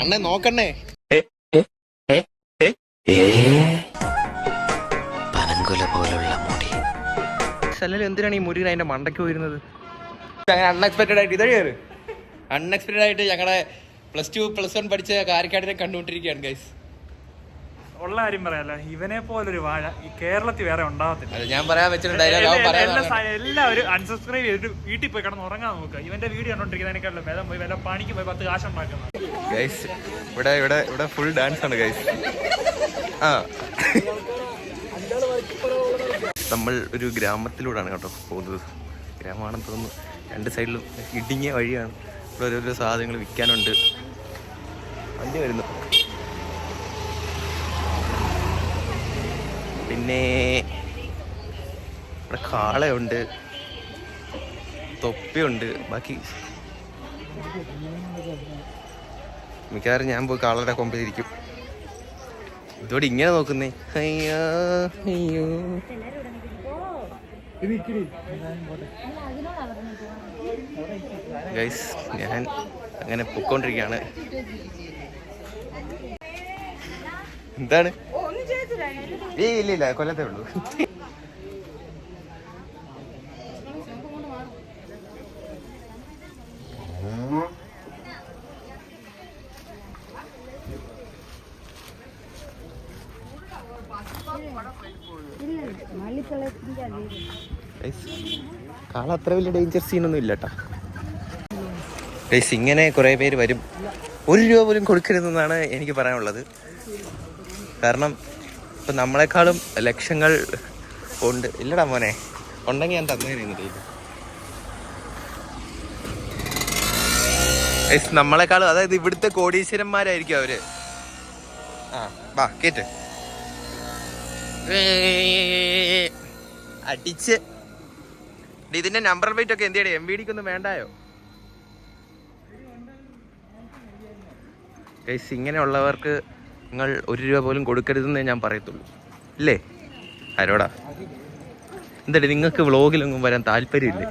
അണ്ണേ നോക്കണ്ണേ. പനങ്കുല പോലുള്ള മുടി. എന്തിനാണ് ഈ മുരുകൻ അതിന്റെ മണ്ടയ്ക്ക് വരുന്നത് അങ്ങനെ അൺഎക്സ്പെക്ടഡ് ആയിട്ട് ഇതേ കയറ്. അൺഎക്സ്പെക്ടഡ് ആയിട്ട് ഞങ്ങളുടെ പ്ലസ് ടു പ്ലസ് വൺ പഠിച്ച കാര്യക്കാട്ടിനെ കണ്ടുകൊണ്ടിരിക്കുകയാണ് ഗൈസ് ഉള്ള കാര്യം പറയാല്ല ഇവനെ പോലൊരു വാഴ ഈ കേരളത്തിൽ വേറെ ഉണ്ടാവത്തില്ല ഞാൻ പറയാൻ എല്ലാവരും അൺസബ്സ്ക്രൈബ് ചെയ്തിട്ട് വീട്ടിൽ പോയി കിടന്ന് ഉറങ്ങാൻ നോക്കുക. ഇവന്റെ വീഡിയോ കണ്ടോണ്ടിരിക്കുന്നതിനേക്കാളും വേദം പോയി വല്ല പണിക്ക് പോയി പത്ത് കാശ് ഉണ്ടാക്കുന്നത്. ഗൈസ് ഇവിടെ ഇവിടെ ഇവിടെ ഫുൾ ഡാൻസ് ആണ് ഗൈസ് ആ. നമ്മൾ ഒരു ഗ്രാമത്തിലൂടെയാണ് കേട്ടോ പോകുന്നത്. ഗ്രാമമാണെന്ന് തോന്നുന്നു. രണ്ട് സൈഡിലും ഇടുങ്ങിയ വഴിയാണ്. ഇവിടെ ഓരോരോ സാധനങ്ങൾ വിൽക്കാനുണ്ട്. വണ്ടി വരുന്നു. പിന്നെ ഇവിടെ കാളയുണ്ട് തൊപ്പിയുണ്ട് ബാക്കി മിക്കവാറും ഞാൻ പോയി കാളയുടെ കൊമ്പിലിരിക്കും ഇതോടെ ഇങ്ങനെ നോക്കുന്നേ. അയ്യോ അയ്യോ. ഗൈസ് ഞാൻ അങ്ങനെ പൊക്കോണ്ടിരിക്കുകയാണ്. എന്താണ്? ഏയ് ഇല്ല ഇല്ല കൊല്ലത്തേ ഉള്ളൂ. കാള അത്ര വലിയ ഡേഞ്ചർ സീനൊന്നും ഇല്ല കേട്ടോ ഇങ്ങനെ കുറേ പേര് വരും. ഒരു രൂപ പോലും കൊടുക്കരുതെന്നാണ് എനിക്ക് പറയാനുള്ളത്. കാരണം ഇപ്പം നമ്മളെക്കാളും ലക്ഷങ്ങൾ ഉണ്ട്. ഇല്ലടാ മോനെ. ഉണ്ടെങ്കിൽ ഞാൻ തന്നേനെ ഗൈസ് നമ്മളെക്കാളും അതായത് ഇവിടുത്തെ കോടീശ്വരന്മാരായിരിക്കും അവർ. ആ വാ കേട്ട് അടിച്ച്. ഇതിന്റെ നമ്പർ പ്ലേറ്റ് ഒക്കെ എന്തിയുടെ? M V ഡിക്കൊന്നും വേണ്ടായോ? ഇങ്ങനെയുള്ളവർക്ക് നിങ്ങൾ ഒരു രൂപ പോലും കൊടുക്കരുതെന്നേ ഞാൻ പറയത്തുള്ളൂ. ഇല്ലേ? ആരോടാ? എന്തായാലും നിങ്ങൾക്ക് വ്ളോഗിലൊന്നും വരാൻ താല്പര്യമില്ലേ?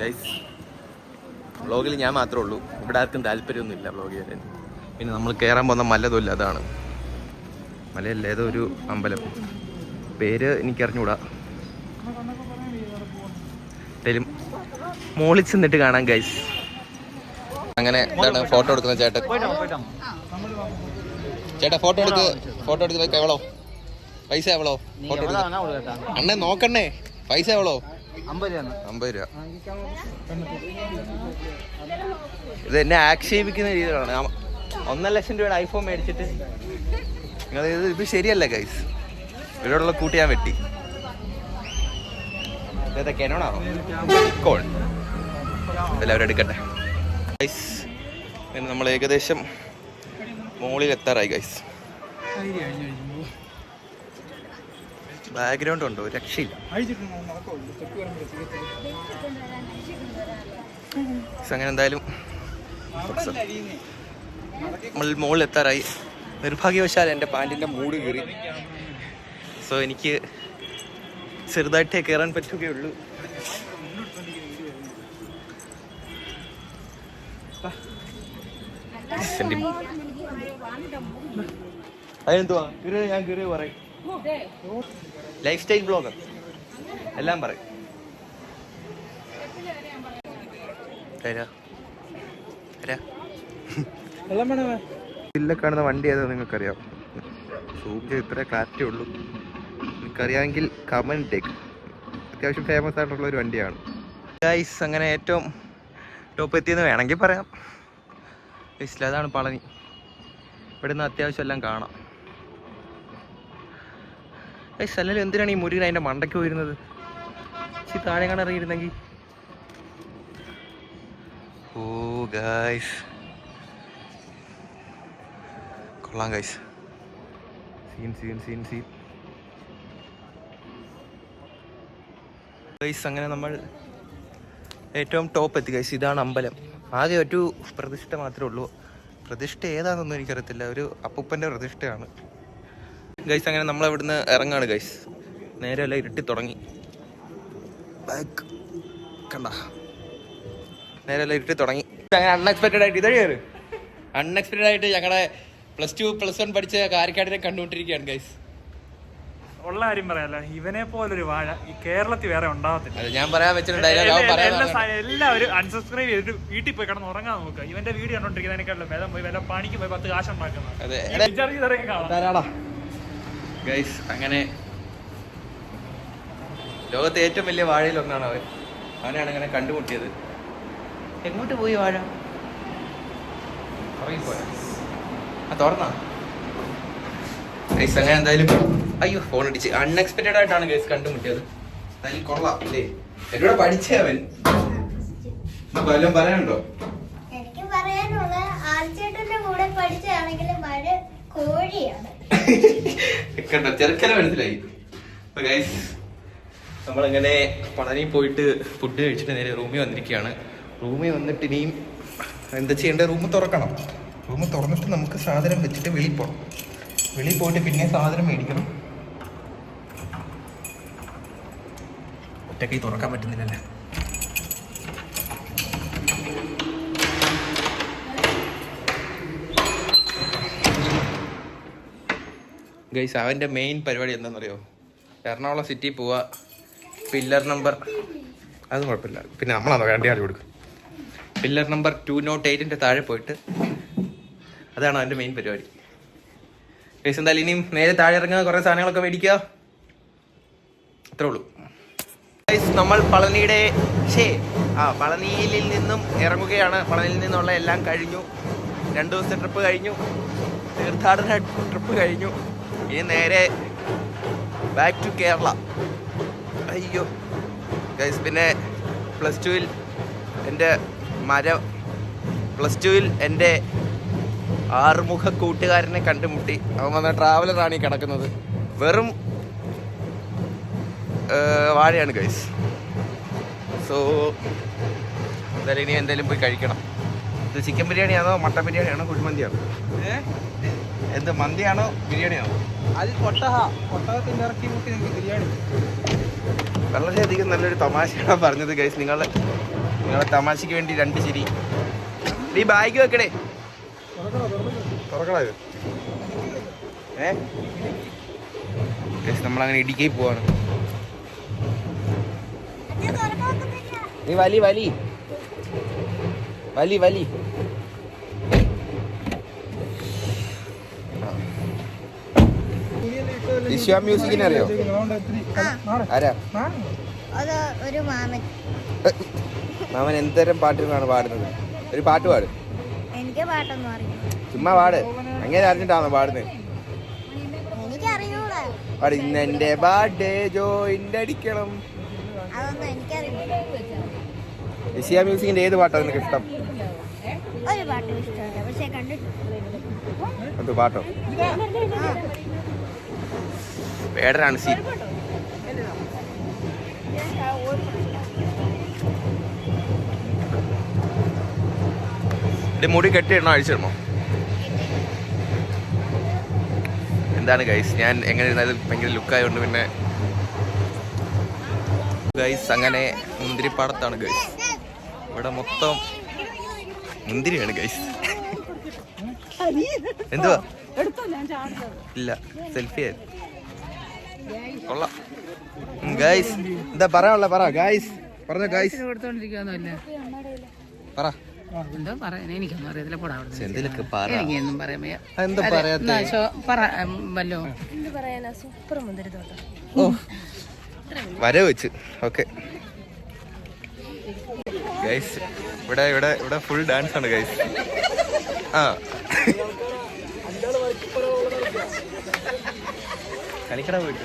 ഗൈസ് വ്ളോഗിൽ ഞാൻ മാത്രമേ ഉള്ളൂ. ഇവിടെ ആർക്കും താല്പര്യമൊന്നുമില്ല വ്ളോഗ് ചെയ്യാൻ. പിന്നെ നമ്മൾ കയറാൻ പോകുന്ന മലതുമില്ല അതാണ്. മലയല്ല? ഏതോ ഒരു അമ്പലം. പേര് എനിക്കറിഞ്ഞൂടാ. എന്തായാലും മോളിൽ ചെന്നിട്ട് കാണാം ഗൈസ് അങ്ങനെ എന്താണ് ഫോട്ടോ എടുക്കുന്ന ചേട്ടൻ? ചേട്ടാ ഫോട്ടോ എടുക്ക്. ഫോട്ടോ എടുത്ത് എവളോ? പൈസ എവളോ? ഫോട്ടോ എടുക്ക. അണ്ണേ നോക്കണ്ണേ. പൈസ എവളോ? അമ്പത് രൂപ ഇത് എന്നെ ആക്ഷേപിക്കുന്ന രീതിയിലാണ്. ഒന്നര ലക്ഷം രൂപയുടെ ഐഫോൺ മേടിച്ചിട്ട്. നിങ്ങൾ ഇത് ഇത് ശരിയല്ല ഗൈസ് ഇവരോടുള്ള കൂട്ടി ഞാൻ വെട്ടി. ഇതൊക്കെ എന്നോടാണോ? കോൾ എല്ലാവരും എടുക്കട്ടെ. ഗൈസ് പിന്നെ നമ്മൾ ഏകദേശം മുകളിൽ എത്താറായി ഗൈസ് ബാക്ക്ഗ്രൗണ്ട് ഉണ്ടോ? രക്ഷയില്ല. അങ്ങനെ എന്തായാലും നമ്മൾ മുകളിൽ എത്താറായി. നിർഭാഗ്യവശാൽ എന്റെ പാന്റിന്റെ മൂട് കയറി സോ എനിക്ക് ചെറുതായിട്ടേ കയറാൻ പറ്റുകയുള്ളൂ. അതിനെന്തുവാ? ഞാൻ പറയും. ലൈഫ് സ്റ്റൈൽ ബ്ലോഗർ എല്ലാം പറയും. ഇല്ല കാണുന്ന വണ്ടി ഏതാ നിങ്ങൾക്കറിയാം? സൂം ചെയ്ത് ഇത്ര ക്ലാരിറ്റി ഉള്ളൂ. നിങ്ങൾക്കറിയാമെങ്കിൽ കമന്റ് ടേക്ക് അത്യാവശ്യം ഫേമസ് ആയിട്ടുള്ള ഒരു വണ്ടിയാണ്. ഗൈസ് അങ്ങനെ ഏറ്റവും ടോപ്പ് എത്തിയെന്ന് വേണമെങ്കിൽ പറയാം. ഗൈസിൽ അതാണ് പളനി. ഇവിടുന്ന് അത്യാവശ്യം എല്ലാം കാണാം. ഗൈസ് അല്ലെങ്കിൽ എന്തിനാണ് ഈ മുരുകൻ അതിന്റെ മണ്ടയ്ക്ക് പോയിരുന്നത്? ഈ താഴെ കാണാൻ ഇറങ്ങിയിരുന്നെങ്കിൽ. ഓ ഗൈസ് കൊള്ളാം guys scene scene scene scene guys അങ്ങനെ നമ്മൾ ഏറ്റവും ടോപ്പ് എത്തി ഗൈസ് ഇതാണ് അമ്പലം. ആകെ ഒരു പ്രതിഷ്ഠ മാത്രമേ ഉള്ളൂ. പ്രതിഷ്ഠ ഏതാണെന്നൊന്നും എനിക്കറിയത്തില്ല. ഒരു അപ്പൂപ്പന്റെ പ്രതിഷ്ഠയാണ്. ഗൈസ് അങ്ങനെ നമ്മൾ അവിടുന്ന് ഇറങ്ങാണ് ഗൈസ് നേരെ എല്ലാം ഇരുട്ടി തുടങ്ങി. ബാക്ക് കണ്ട. നേരെ എല്ലാം ഇരുട്ടി തുടങ്ങി. അങ്ങനെ അൺഎക്സ്പെക്റ്റഡ് ആയിട്ട് ഇതേ അൺഎക്സ്പെക്റ്റഡ് ആയിട്ട് ഞങ്ങളുടെ പ്ലസ് ടു പ്ലസ് വൺ പഠിച്ച കാരിക്കാടിനെ കണ്ടുകൊണ്ടിരിക്കുകയാണ് ഗൈസ് ഉള്ള കാര്യം പറയാല്ല ഇവനെ പോലൊരു വാഴ ഈ കേരളത്തിൽ വേറെ ഉണ്ടാവത്തില്ല ഞാൻ പറയാൻ എല്ലാവരും അൺസബ്സ്ക്രൈബ് ചെയ്തിട്ട് വീട്ടിൽ പോയി കിടന്ന് ഉറങ്ങാൻ നോക്കുക ഇവന്റെ വീഡിയോ കണ്ടോണ്ടിരിക്കുന്നതിനേക്കാളും വില പോയി വല്ല പണിക്ക് പോയി പത്ത് കാശ് ഗൈസ് അങ്ങനെ ലോകത്തെ ഏറ്റവും വലിയ വാഴയിൽ ഒന്നാണ് അവൻ. അവനാണ് അങ്ങനെ കണ്ടുമുട്ടിയത്. എങ്ങോട്ട് പോയി വാഴ? ആ തുറന്നാ? ഗൈസ് അങ്ങനെ എന്തായാലും? അയ്യോ ഫോൺ അടിച്ച് അൺഎക്സ്പെക്റ്റഡ് ആയിട്ടാണ് ഗൈസ് കണ്ടുമുട്ടിയത്. എന്തായാലും കൊള്ളാം അല്ലേ? എന്നോട് പഠിച്ചവൻ വല്ലതും പറയാനുണ്ടോ? എനിക്ക് പറയാനുള്ള ആൽച്ചേട്ടന്റെ കൂടെ പഠിച്ചതാണെങ്കിൽ മഴ കോഴിയാണ്. കണ്ടോ ചെറുക്കനെ മനസ്സിലായി. അപ്പൊ ഗൈസ് നമ്മളിങ്ങനെ പളനി പോയിട്ട് ഫുഡ് കഴിച്ചിട്ട് നേരെ റൂമിൽ വന്നിരിക്കുകയാണ്. റൂമിൽ വന്നിട്ട് ഇനിയും എന്താ ചെയ്യേണ്ടത്? റൂം തുറക്കണം. റൂം തുറന്നിട്ട് നമുക്ക് സാധനം വെച്ചിട്ട് വെളിയിൽ പോകണം വെളിയിൽ പോയിട്ട് പിന്നെ സാധനം മേടിക്കണം. ഒറ്റക്കൈ തുറക്കാൻ പറ്റുന്നില്ലല്ലേ? ഗൈസ് അവന്റെ മെയിൻ പരിപാടി എന്താണെന്നറിയോ? എറണാകുളം സിറ്റി പോവുക പില്ലർ നമ്പർ അത് കുഴപ്പമില്ല. പിന്നെ നമ്മളാണോ വേണ്ടി ആളി കൊടുക്കും. പില്ലർ നമ്പർ ടു നോട്ട് എയ്റ്റിന്റെ താഴെ പോയിട്ട് അതാണ് അവന്റെ മെയിൻ പരിപാടി. ഗൈസ് എന്തായാലും ഇനിയും നേരെ താഴെ ഇറങ്ങുന്ന കുറേ സാധനങ്ങളൊക്കെ മേടിക്കുക. അത്രേ ഉള്ളൂ നമ്മൾ പളനിയുടെ ഷേ ആ പളനിയിൽ നിന്നും ഇറങ്ങുകയാണ്. പളനിയിൽ നിന്നുള്ള എല്ലാം കഴിഞ്ഞു. രണ്ട് ദിവസത്തെ ട്രിപ്പ് കഴിഞ്ഞു. തീർത്ഥാടന ട്രിപ്പ് കഴിഞ്ഞു. ഇനി നേരെ ബാക്ക് ടു കേരള അയ്യോ. ഗൈസ് പിന്നെ പ്ലസ് ടുവിൽ എന്റെ മര പ്ലസ് ടുവിൽ എന്റെ ആറുമുഖ കൂട്ടുകാരനെ കണ്ടുമുട്ടി. അവൻ വന്ന ട്രാവലറാണ് ഈ കിടക്കുന്നത്. വെറും വാഴയാണ് ഗൈസ് സോ എന്തായാലും ഇനി എന്തായാലും പോയി കഴിക്കണം. ഇത് ചിക്കൻ ബിരിയാണിയാണോ മട്ടൻ ബിരിയാണിയാണോ കുഴിമന്തിയാണോ? എന്ത് മന്തിയാണോ ബിരിയാണിയാണോ? അത് കൊട്ടഹ ഇറക്കി മുട്ടി ബിരിയാണി. വളരെയധികം നല്ലൊരു തമാശയാണ് പറഞ്ഞത് ഗൈസ് നിങ്ങളെ നിങ്ങളെ തമാശയ്ക്ക് വേണ്ടി രണ്ട് ചിരി. നീ ബാഗ് വെക്കണേ. തുറക്കണോ ഇത്. ഏ? നമ്മളങ്ങനെ ഇടുക്കി പോവാണ്. നീ വലി വലി. വലി വലി. വിശ്വ മ്യൂസിക്കിനെ അറിയോ? ആരാ? ഒരു മാമൻ. മാമൻ എന്തരം പാട്ടുകളാണ് പാടുന്നത്? ഒരു പാട്ട് പാട്. എനിക്ക് പാട്ടൊന്നും അറിയില്ല. ചുമ്മാ പാട്. അങ്ങനെ അറിഞ്ഞിട്ടാണോ പാടുന്നത് എനിക്ക് അറിയൂടാ പാട്. ഇന്ന് എന്റെ ബർത്ത്ഡേ ജോയിന്റ് അടിക്കണം. അതൊന്നും എനിക്കറിയില്ല. വിശ്വ മ്യൂസിക്കിന്റെ ഏത് പാട്ടാണ് നിനക്ക് ഇഷ്ടം? ഒരു പാട്ടും ഇഷ്ടമല്ല. പക്ഷെ കണ്ടിട്ടില്ല അത് പാട്ടോ? പേടരാണ് സീൻ ഇത് മുടി കെട്ടിയിടണോ അഴിച്ചിടണോ എന്താണ് ഗൈസ് ഞാൻ എങ്ങനെ ഇരുന്നാലും ഭയങ്കര ലുക്കായതുകൊണ്ട് പിന്നെ ഗൈസ് അങ്ങനെ മുന്തിരിപ്പാടത്താണ് ഗൈസ് ഇവിടെ മൊത്തം മുന്തിരിയാണ് ഗൈസ് എന്തുവാ? ഇല്ല സെൽഫി കൊള്ളാം. ഗൈസ് എന്താ പറയാനുള്ള? പറ ഗൈസ് പറഞ്ഞോ ഗൈസ് പറ. എന്തോ പറയാൻ എനിക്കൊന്നും അറിയത്തില്ല. പോടാ പറ? എനിക്കൊന്നും പറയാൻ വയ്യ. എന്താ അതെ, പറയാത്തെ? എന്നാ, ശോ- പറ ഉം, വല്ലോ. ഓ വര വെച്ച്. ഓക്കെ. ഗൈസ് ഇവിടെ ഇവിടെ ഇവിടെ ഫുൾ ഡാൻസ് ആണ് ഗൈസ് ആ. കളിക്കട പോയിട്ട്.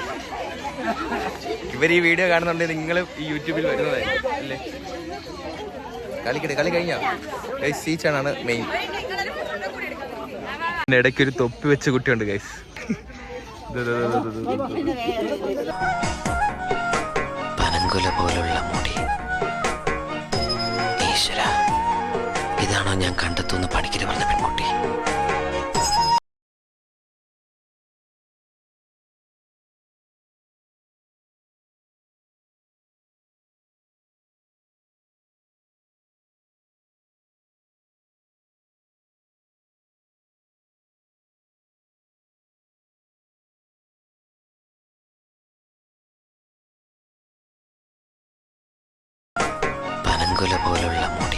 ഇവർ ഈ വീഡിയോ കാണുന്നുണ്ടെങ്കിൽ നിങ്ങൾ ഈ യൂട്യൂബിൽ വരുന്നതായിരിക്കും അല്ലേ? കളിക്കട്ടെ കളി കഴിഞ്ഞ? ഗൈസ് സീച്ചാണ് മെയിൻ ഇടയ്ക്ക് ഒരു തൊപ്പി വെച്ച കുട്ടിയുണ്ട് ഗൈസ് പനങ്കുല പോലുള്ള മുടി. ഈശ്വര ഇതാണോ ഞാൻ കണ്ടെത്തുന്ന പണിക്കര് പറഞ്ഞ പെൺകുട്ടി. പൂങ്കുല പോലുള്ള